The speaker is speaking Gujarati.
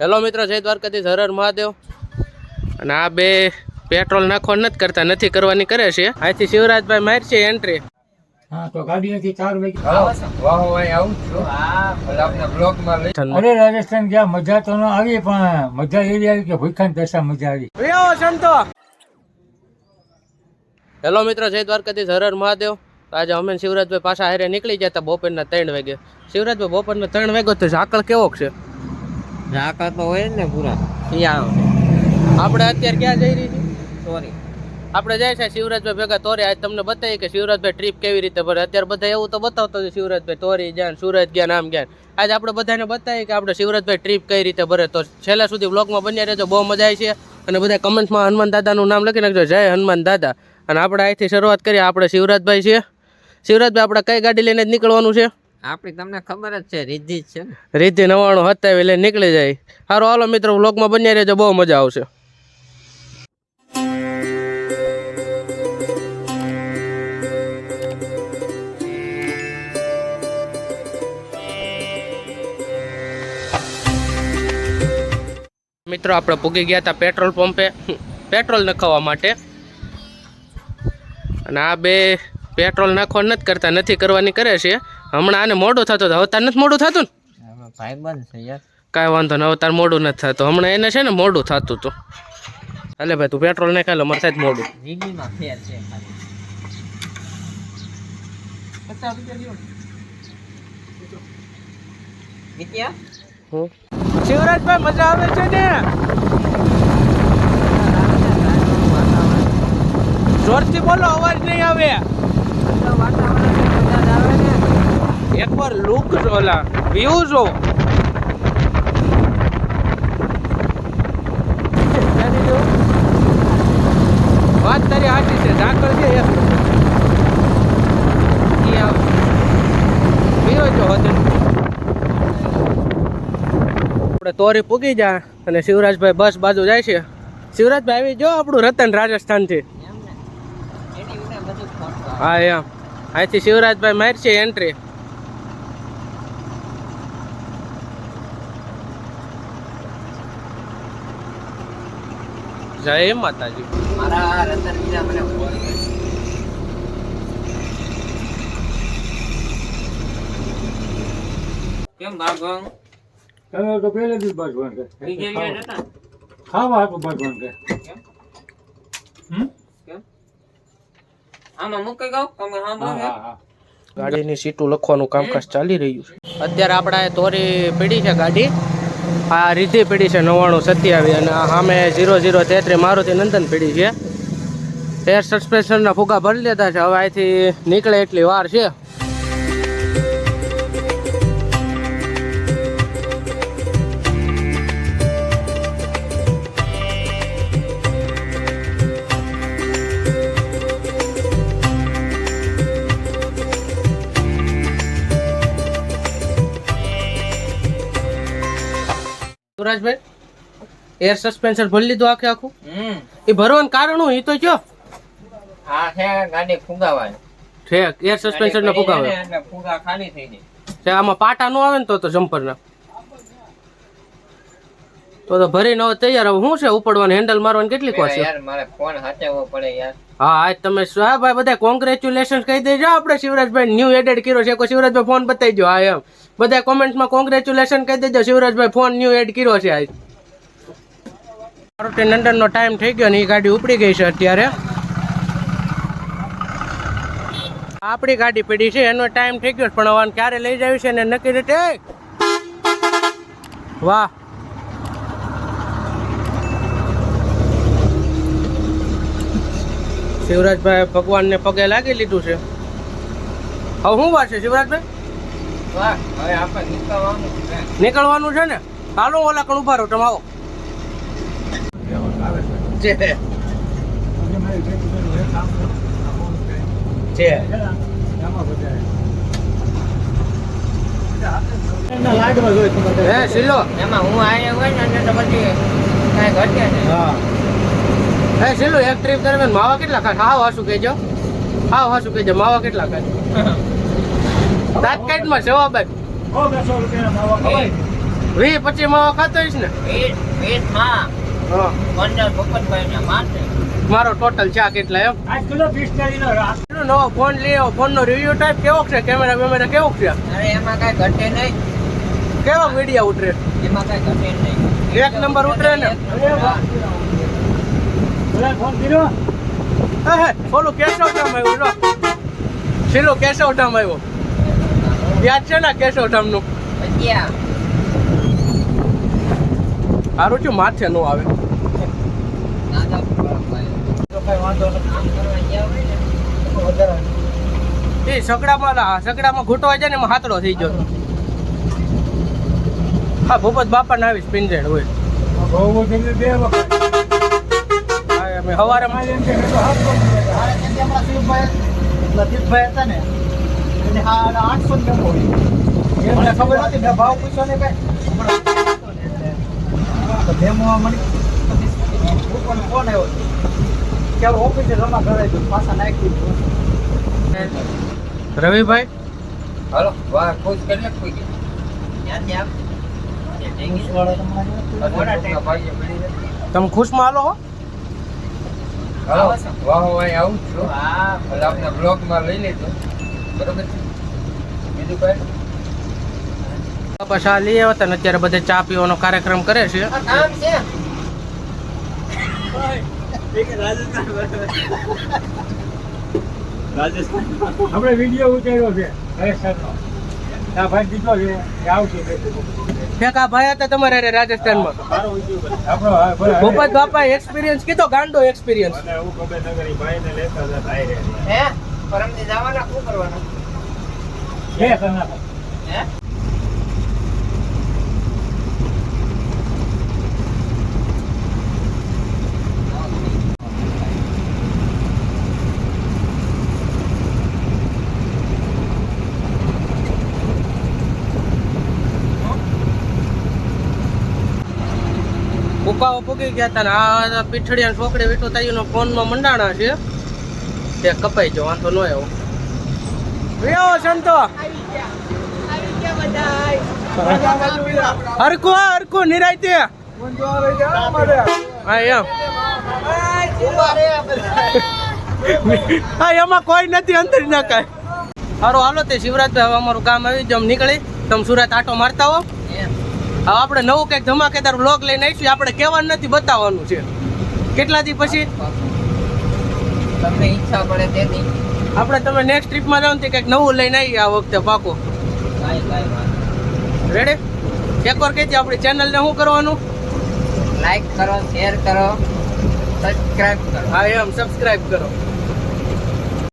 હેલો મિત્રો જય દ્વારકાથી હરર મહાદેવ. અને આ બે પેટ્રોલ નાખવા નથી કરતા નથી કરવાની કરે છે. અહીંથી શિવરાજભાઈ મારશે એન્ટ્રી હા તો ગાડીએથી ચાર વાગે. વાહો ભાઈ આવું છું. એટલે બ્લોકમાં અરે રાજસ્થાન ગયા મજા તો ન આવી પણ મજા એવી આવી કે ભૂખાન દશા મજા આવી. સંતો! હેલો મિત્રો જય દ્વારકાથી હરર મહાદેવ. આજે અમે શિવરાજભાઈ પાછા હારે નીકળી ગયા હતા બપોરના ત્રણ વાગે. શિવરાજભાઈ બપોરના ત્રણ વાગ્યો તો ઝાકળ કેવો છે? ઝાકા તો હોય ને પૂરા. શિયાળો આપણે અત્યારે ક્યાં જઈ રહી છીએ? સોરી આપણે જાય છે શિવરાજભાઈ ભેગા. તોરે આજ તમને બતાવી કે શિવરાજભાઈ ટ્રીપ કેવી રીતે ભરે. અત્યારે બધા એવું તો બતાવતો હતો શિવરાજભાઈ તોરી જ્ઞાન, સુરત ગયા નામ ગયા આજે આપણે બધાને બતાવીએ કે આપણે શિવરાજભાઈ ટ્રીપ કઈ રીતે ભરે. તો છેલ્લા સુધી બ્લોગમાં બન્યા રહેજો, બહુ મજા આવી છે. અને બધા કમેન્ટ્સમાં હનુમાન દાદાનું નામ લખી નાખજો. જય હનુમાન દાદા. અને આપણે અહીંથી શરૂઆત કરીએ. આપણે શિવરાજભાઈ છે શિવરાજભાઈ, આપણે કઈ ગાડી લઈને જ નીકળવાનું છે? આપણી તમને ખબર જ છે, રિદ્ધિ જ છે ને. રીતિ નવાણું હતાવી એટલે નીકળી જાય. સારું હાલો મિત્રો, વ્લોગમાં બન્યા રહેજો, બહુ મજા આવશે. મિત્રો, આપણે પૂગી ગયા હતા પેટ્રોલ પંપે. પેટ્રોલ નખાવવા માટે. અને આ બે પેટ્રોલ નાખવા નથી કરતા, નથી કરવાની કરે છે. હમણાં આને મોડું થતું હવે તાર નથી મોડું થતું ને? ભાઈ બંધ છે યાર. કાંઈ વાંધો નહીં હવે તાર મોડું નથી થતું. હમણાં એને છે ને મોડું થતું હતું એટલે ભાઈ તું પેટ્રોલ નહીં ખાઈ લો મારે થાય મોડું. શિવરાજભાઈ મજા આવે છે ને? જોરથી બોલો અવાજ નહીં આવે. એકવાર લુક ઓલા વ્યૂ જો. વાત તારી સાચી છે ઝાકળ છે એક. આપણે તોરી પૂગી જા અને શિવરાજભાઈ બસ બાજુ જાય છે. શિવરાજભાઈ આવી જો આપણું રતન રાજસ્થાનથી. હા એમ. અહીંથી શિવરાજભાઈ મારશે એન્ટ્રી જય માતાજી. મારા રતન વિના મને ફોન કેમ ભાગવાન? તમે તો પહેલેથી જ કે ખાવા. આમાં મૂકી ગયો તમે હા હા હા હા. ગાડીની સીટું લખવાનું કામકાજ ચાલી રહ્યું છે. અત્યારે આપણા તોરી પડી છે ગાડી. આ રીધી પડી છે નવ્વાણું સત્યાવીસ અને સામે ઝીરો ઝીરો તેત્રીસ મારુતિ નંદન પડી છે. એર સસ્પેન્શનના ફુગા ભરી લેતા છે. હવે અહીંથી નીકળે એટલી વાર છે. સુરાજભાઈ એર સસ્પેન્શન ભરી લીધું આખે આખું. એ ભરવાનું કારણ હું એ તો કયો? હા છે ગાડી ફુગાવાની. છે એર સસ્પેન્શન ને ફુગાવે. ફુગા ખાલી થઈ જાય. છે આમાં પાટા નો આવે ને તો તો જમ્પર ના તો તો ભરીને હવે તૈયાર હવે શું છે ઉપડવાનું હેન્ડલ મારવાની કેટલીક વાર છે? યાર મારે ફોન હાચવો પડે યાર. હા આજ તમે શું- ભાઈ બધા કોંગ્રેચ્યુલેશન કહી દેજો આપણે શિવરાજભાઈ ન્યૂ એડેડ કર્યો છે કોઈ શિવરાજભાઈ ફોન બતાવી દો હા એમ. બધા કોમેન્ટમાં કોંગ્રેચ્યુલેશન કહી દેજો. શિવરાજભાઈ ફોન ન્યૂ એડ કર્યો છે આજ. મારુતિ નંદનનો ટાઈમ થઈ ગયો ને એ ગાડી ઉપડી ગઈ છે અત્યારે. આપણી ગાડી પડી છે, એનો ટાઈમ થઈ ગયો પણ હવે ક્યારે લઈ જાવી છે ને નક્કી રીતે વાહ. શિવરાજભાઈ ભગવાનને પગે લાગી લીધું છે. હવે શું વાત છે, શિવરાજભાઈ? નીકળવાનું છે. ને? હાલો ઓલા કણ ઊભા રહો તમે આવો. છે. હે શિલો. એમાં હું આયા હોય ને એટલે પછી કાંઈ ઘટે નહીં. હા. હે એક ટ્રીપ દરમિયાન માવા કેટલા ખાય? હાવ હાસુ કહેજો. હાવ હાસુ કહેજો માવા કેટલા ખાય? રૂપિયાના માવા ખવાય. વી પછી માવા ખાતો હોઈશ ને? મારો ટોટલ ચા કેટલા એમ? નવો ફોન લઈ ફોન નો રિવ્યુ ટાઈપ કેવો છે? કેમેરા બેમેરા કેવો છે? અરે એમાં કાંઈ ઘટે નહીં. કેવો વિડિયા ઉતરે? એમાં કાંઈ ઘટે નહીં. એક નંબર ઉતરે ને? ફોન કર્યો? હે ઓલું કેશવ ધામ આવ્યું લો. કેશો કેશવ ધામ આવ્યો. યાદ છે ને કેશો ધામનું? સારું છું માથે નો આવે. એ સગડામાં લા- સગડામાં ઘૂંટવા જાય ને એમાં હાથડો થઈ ગયો. હા ભૂપત બાપા ને આવીશ પિંજેડ હોય. બહુ બહુ થઈને બે વખત. હા અમે સવારે. લતીફભાઈ હતા ને. એને હા આઠસો ને ડબ્બો મને ખબર નથી મેં ભાવ પૂછ્યો ને કઈ. તો ડેમો મને ફોન આવ્યો ત્યારે ઓફિસે જમા કરાવી દઉં પાછા નાખી દઉં. રવિભાઈ? હાલો વાહ ખુશ કરી લે કોઈ. તમે ખુશમાં હાલો હો. હાલો વાહ વાહ આવું જ છું. હા એટલે આપણે બ્લોગમાં લઈ લેજો બરોબર બીજું કઈ? બાપા ચા લઈ આવ્યા હતા અત્યારે બધે ચા પીવાનો કાર્યક્રમ કરે છે. આપણે વીડિયો ઉતાર્યો છે રાજસ્થાનનો. આ ભાઈ છે આવશે. ફેક હતા તમારે હારે રાજસ્થાનમાં? આપણો હા, બાપા એક્સપિરિયન્સ કીધો ગાંડો એક્સપિરિયન્સ હે? પરમથી જવાના શું કરવાનું? છે કર્ણાટક. હે? ઉકાઓ પૂગી ગયા હતા ને આ પીઠડિયા છોકરી વીટો તાઈનો ફોનમાં મંડાણા છે. તે કપાઈ જો વાંધો ન આવ્યો. વ્યો સંતો. હરકો હરકો નિરાયતે. હા, એમ. હા, એમાં કોઈ નથી, અંદર ના કાંઈ. સારું હાલો તે શિવરાજભાઈ હવે અમારું કામ આવી જમ નીકળી. તમે સુરત આટો મારતા હો. હવે આપણે નવું કંઈક ધમાકેદાર વ્લોગ લઈને આવીશું, આપણે કહેવાનું નથી, બતાવવાનું છે. કેટલા દી પછી? તમને ઈચ્છા પડે તેથી આપણે તમે નેક્સ્ટ ટ્રીપમાં જાઓ ને કંઈક નવું લઈને આવીએ આ વખતે પાકો. રેડી એકવાર કહેજે આપણી ચેનલને શું કરવાનું? લાઈક કરો શેર કરો સબસ્ક્રાઇબ કરો. હા એમ સબસ્ક્રાઇબ કરો.